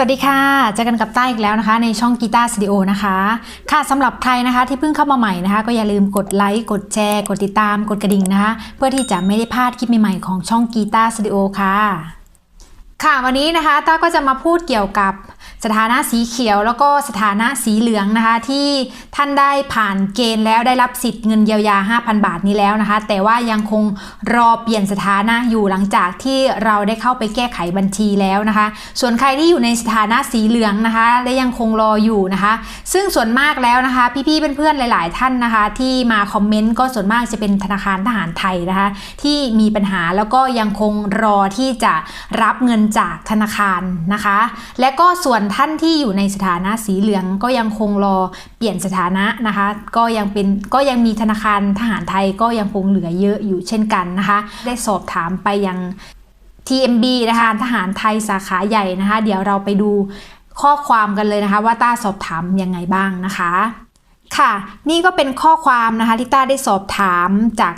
สวัสดีค่ะเจอกันกับต้าอีกแล้วนะคะ ในช่องกีตาร์สตูดิโอนะคะ ค่ะสำหรับใครนะคะที่เพิ่งเข้ามาใหม่นะคะ ก็อย่าลืมกดไลค์กดแชร์ กดติดตาม กดกระดิ่งนะคะ เพื่อที่จะไม่ได้พลาดคลิปใหม่ๆของช่องกีตาร์สตูดิโอค่ะ ค่ะวันนี้นะคะต้าก็จะมาพูดเกี่ยวกับ สถานะสีเขียวแล้วก็สถานะสีเหลืองนะคะ ที่ท่านได้ผ่านเกณฑ์แล้วได้รับสิทธิ์เงินเยียวยา 5,000 บาทนี้แล้วนะคะ แต่ว่ายังคงรอเปลี่ยนสถานะอยู่หลังจากที่เราได้เข้าไปแก้ไขบัญชีแล้วนะคะ ส่วนใครที่อยู่ในสถานะสีเหลืองนะคะ และยังคงรออยู่นะคะ ซึ่งส่วนมากแล้วนะคะ พี่ๆเพื่อนๆหลาย ๆ ท่านนะคะ ที่มาคอมเมนต์ก็ส่วนมากจะเป็นธนาคารทหารไทยนะคะ ที่มีปัญหาแล้วก็ยังคงรอที่จะรับเงินจากธนาคารนะคะ และก็ส่วนท่านที่อยู่ในสถานะสีเหลืองก็ยังคงรอเปลี่ยนสถานะนะคะ ก็ยังเป็นก็ยังมีธนาคารทหารไทยก็ยังคงเหลือเยอะอยู่เช่นกันนะคะ ได้สอบถามไปยัง TMB นะคะทหารไทยสาขาใหญ่นะคะ เดี๋ยวเราไปดูข้อความกันเลยนะคะ ว่าต้าสอบถามยังไงบ้างนะคะ ค่ะ นี่ก็เป็นข้อความนะคะที่ต้าได้สอบถามจาก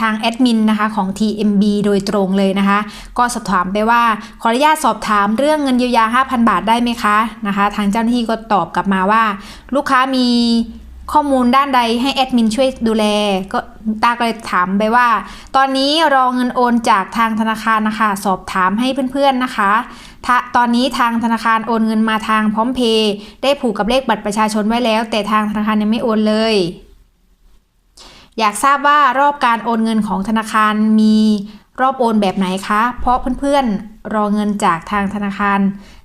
ทางแอดมินนะคะของ TMB โดยตรงเลยนะคะ ก็สอบถามไปว่า ขออนุญาตสอบถามเรื่องเงินเยียวยา 5,000 บาทได้ไหมคะนะคะ ทางเจ้าหน้าที่ก็ตอบกลับมาว่า ลูกค้ามีข้อมูลด้านใดให้แอดมินช่วยดูแล ก็ตาก็เลยถามไปว่า ตอนนี้รอเงินโอนจากทางธนาคารนะคะ สอบถามให้เพื่อนๆนะคะถ้าตอนนี้ทางธนาคารโอนเงินมาทางพร้อมเพย์ได้ผูกกับเลขบัตรประชาชนไว้แล้ว แต่ทางธนาคารยังไม่โอนเลย อยากทราบว่ารอบการโอนเงินของธนาคารมีรอบโอนแบบไหนคะ เพราะเพื่อนๆรอเงินจากทางธนาคาร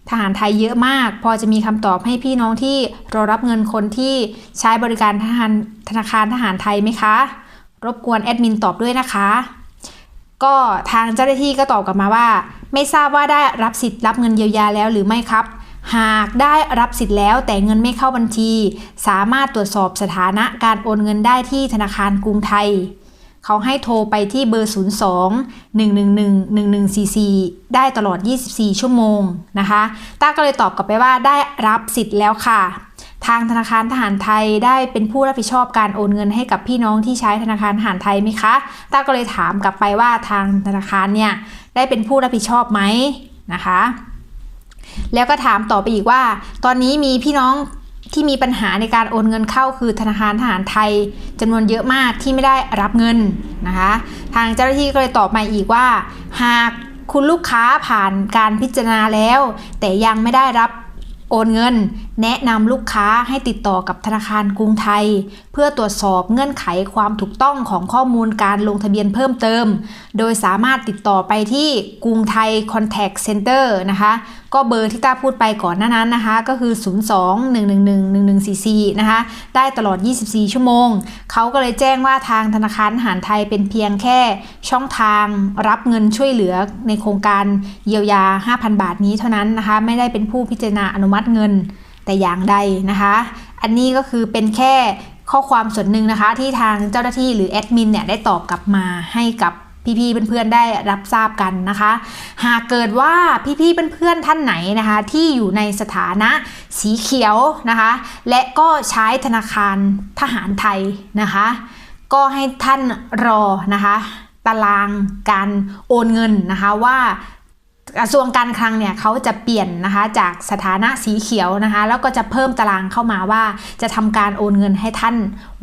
ทหารไทยเยอะมาก พอจะมีคำตอบให้พี่น้องที่รอรับเงินคนที่ใช้บริการทหารธนาคารทหารไทยไหมคะ รบกวนแอดมินตอบด้วยนะคะ ก็ทางเจ้าหน้าที่ก็ตอบกลับมาว่า ไม่ทราบว่าได้รับสิทธิ์รับเงินเยียวยาแล้วหรือไม่ครับ หากได้รับสิทธิ์แล้วแต่เงินไม่เข้าบัญชี สามารถตรวจสอบสถานะการโอนเงินได้ที่ธนาคารกรุงไทย เขาให้โทรไปที่เบอร์ 02 111 1144 ได้ตลอด 24 ชั่วโมงนะคะต้าก็เลยตอบกลับไปว่าได้รับสิทธิ์แล้วค่ะ ทางธนาคารทหารไทยได้เป็นผู้รับผิดชอบการโอนเงินให้กับพี่น้องที่ใช้ธนาคารทหารไทยไหมคะต้าก็เลยถามกลับไปว่าทางธนาคารเนี่ยได้เป็นผู้รับผิดชอบไหมนะคะ แล้วก็ถามต่อไปอีกว่า ตอนนี้มีพี่น้องที่มีปัญหาในการโอนเงินเข้าคือธนาคารทหารไทยจำนวนเยอะมากที่ไม่ได้รับเงินนะคะ ทางเจ้าหน้าที่ก็เลยตอบมาอีกว่า หากคุณลูกค้าผ่านการพิจารณาแล้ว แต่ยังไม่ได้รับโอนเงินแนะนำลูกค้าให้ติดต่อกับธนาคารกรุงไทย เพื่อตรวจสอบเงื่อนไขความถูกต้องของข้อมูลการลงทะเบียนเพิ่มเติม โดยสามารถติดต่อไปที่กรุงไทย Contact Center นะคะ ก็เบอร์ที่ต้าพูดไปก่อนหน้านั้นนะคะ ก็คือ 02-111-1144 นะคะ ได้ตลอด 24 ชั่วโมง เขาก็เลยแจ้งว่าทางธนาคารหารไทยเป็นเพียงแค่ช่องทางรับเงินช่วยเหลือในโครงการเยียวยา 5,000 บาทนี้เท่านั้นนะคะ ไม่ได้เป็นผู้พิจารณาอนุมัติเงิน แต่อย่างใดนะคะ อันนี้ก็คือเป็นแค่ข้อความส่วนหนึ่งนะคะ ที่ทางเจ้าหน้าที่หรือแอดมินเนี่ยได้ตอบกลับมาให้กับพี่ๆเพื่อนๆได้รับทราบกันนะคะ หากเกิดว่าพี่ๆเพื่อนๆท่านไหนนะคะ ที่อยู่ในสถานะสีเขียวนะคะ และก็ใช้ธนาคารทหารไทยนะคะ ก็ให้ท่านรอนะคะ ตารางการโอนเงินนะคะว่า กระทรวงการคลังเนี่ยเขาจะเปลี่ยนนะคะจากสถานะสีเขียวนะคะ แล้วก็จะเพิ่มตารางเข้ามาว่าจะทำการโอนเงินให้ท่าน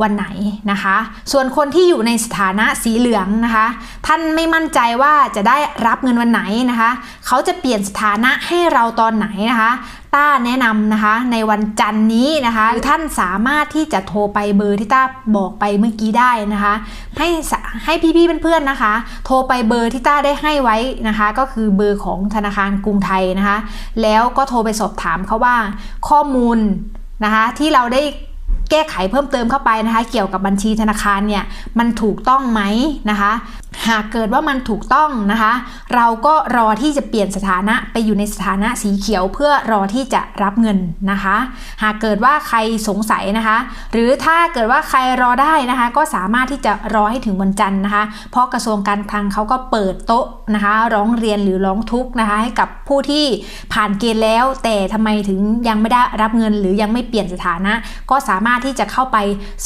วันไหนนะคะ ส่วนคนที่อยู่ในสถานะสีเหลืองนะคะ ท่านไม่มั่นใจว่าจะได้รับเงินวันไหนนะคะ เขาจะเปลี่ยนสถานะให้เราตอนไหนนะคะ ต้าแนะนำนะคะในวันจันนี้นะคะท่านสามารถที่จะโทรไปเบอร์ที่ต้าบอกไปเมื่อกี้ได้นะคะ ให้ให้พี่ๆเพื่อนๆนะคะ โทรไปเบอร์ที่ต้าได้ให้ไว้นะคะ ก็คือเบอร์ของธนาคารกรุงไทยนะคะ แล้วก็โทรไปสอบถามเขาว่าข้อมูลนะคะที่เราได้แก้ไขเพิ่มเติมเข้าไปนะคะ เกี่ยวกับบัญชีธนาคารเนี่ยมันถูกต้องไหมนะคะ หากเกิดว่ามันถูกต้องนะคะ เราก็รอที่จะเปลี่ยนสถานะไปอยู่ในสถานะสีเขียวเพื่อรอที่จะรับเงินนะคะ หากเกิดว่าใครสงสัยนะคะ หรือถ้าเกิดว่าใครรอได้นะคะ ก็สามารถที่จะรอให้ถึงวันจันทร์นะคะ เพราะกระทรวงการคลังเขาก็เปิดโต๊ะนะคะ ร้องเรียนหรือร้องทุกข์นะคะ ให้กับผู้ที่ผ่านเกณฑ์แล้ว แต่ทำไมถึงยังไม่ได้รับเงิน หรือยังไม่เปลี่ยนสถานะ ก็สามารถที่จะเข้าไป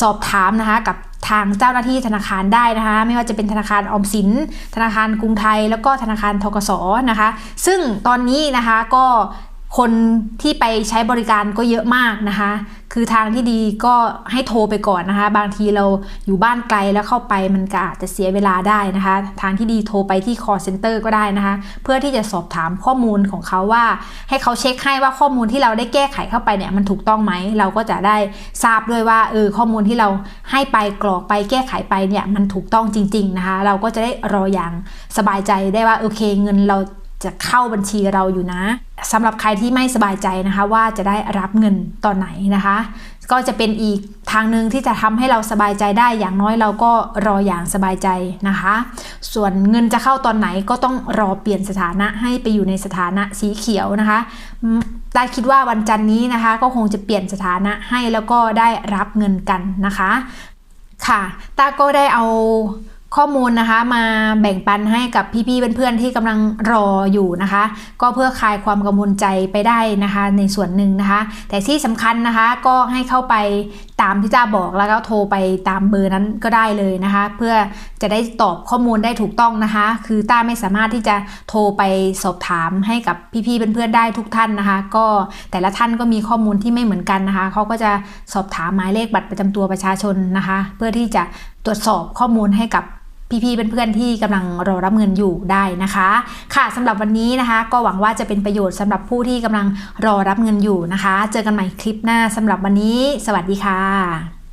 สอบถามนะคะกับ ทางเจ้าหน้าที่ธนาคารได้นะคะ ไม่ว่าจะเป็นธนาคารออมสิน ธนาคารกรุงไทย แล้วก็ธนาคารทกสนะคะ ซึ่งตอนนี้นะคะก็ คนที่ไปใช้บริการก็เยอะมากนะคะ คือทางที่ดีก็ให้โทรไปก่อนนะคะ บางทีเราอยู่บ้านไกลแล้วเข้าไปมันก็อาจจะเสียเวลาได้นะคะ ทางที่ดีโทรไปที่ call center ก็ได้นะคะ เพื่อที่จะสอบถามข้อมูลของเขาว่า ให้เขาเช็คให้ว่าข้อมูลที่เราได้แก้ไขเข้าไปเนี่ยมันถูกต้องไหม เราก็จะได้ทราบด้วยว่าเออข้อมูลที่เราให้ไปกรอกไปแก้ไขไปเนี่ยมันถูกต้องจริง ๆนะคะ เราก็จะได้รออย่างสบายใจได้ว่าโอเคเงินเราจะเข้าบัญชีเราอยู่นะสำหรับใครที่ไม่สบายใจนะคะว่าจะได้รับเงินตอนไหนนะคะ ก็จะเป็นอีกทางหนึ่งที่จะทำให้เราสบายใจได้อย่างน้อยเราก็รออย่างสบายใจนะคะ ส่วนเงินจะเข้าตอนไหนก็ต้องรอเปลี่ยนสถานะให้ไปอยู่ในสถานะสีเขียวนะคะตาคิดว่าวันจันนี้นะคะ ก็คงจะเปลี่ยนสถานะให้แล้วก็ได้รับเงินกันนะคะ ค่ะตาก็ได้เอา ข้อมูลนะคะมาแบ่งปันให้กับพี่ๆเพื่อนๆที่กำลังรออยู่นะคะ ก็เพื่อคลายความกังวลใจไปได้นะคะ ในส่วนหนึ่งนะคะ แต่ที่สำคัญนะคะก็ให้เข้าไปตามที่จ้าบอกแล้วก็โทรไปตามเบอร์นั้นก็ได้เลยนะคะ เพื่อจะได้ตอบข้อมูลได้ถูกต้องนะคะ คือต้าไม่สามารถที่จะโทรไปสอบถามให้กับพี่ๆเพื่อนๆได้ทุกท่านนะคะ ก็แต่ละท่านก็มีข้อมูลที่ไม่เหมือนกันนะคะเขาก็จะสอบถามหมายเลขบัตรประจำตัวประชาชนนะคะ เพื่อที่จะตรวจสอบข้อมูลให้กับ พี่ๆเพื่อนๆที่กำลังรอรับเงินอยู่ได้นะคะ ค่ะสำหรับวันนี้นะคะ ก็หวังว่าจะเป็นประโยชน์สำหรับผู้ที่กำลังรอรับเงินอยู่นะคะ เจอกันใหม่คลิปหน้าสำหรับวันนี้ สวัสดีค่ะ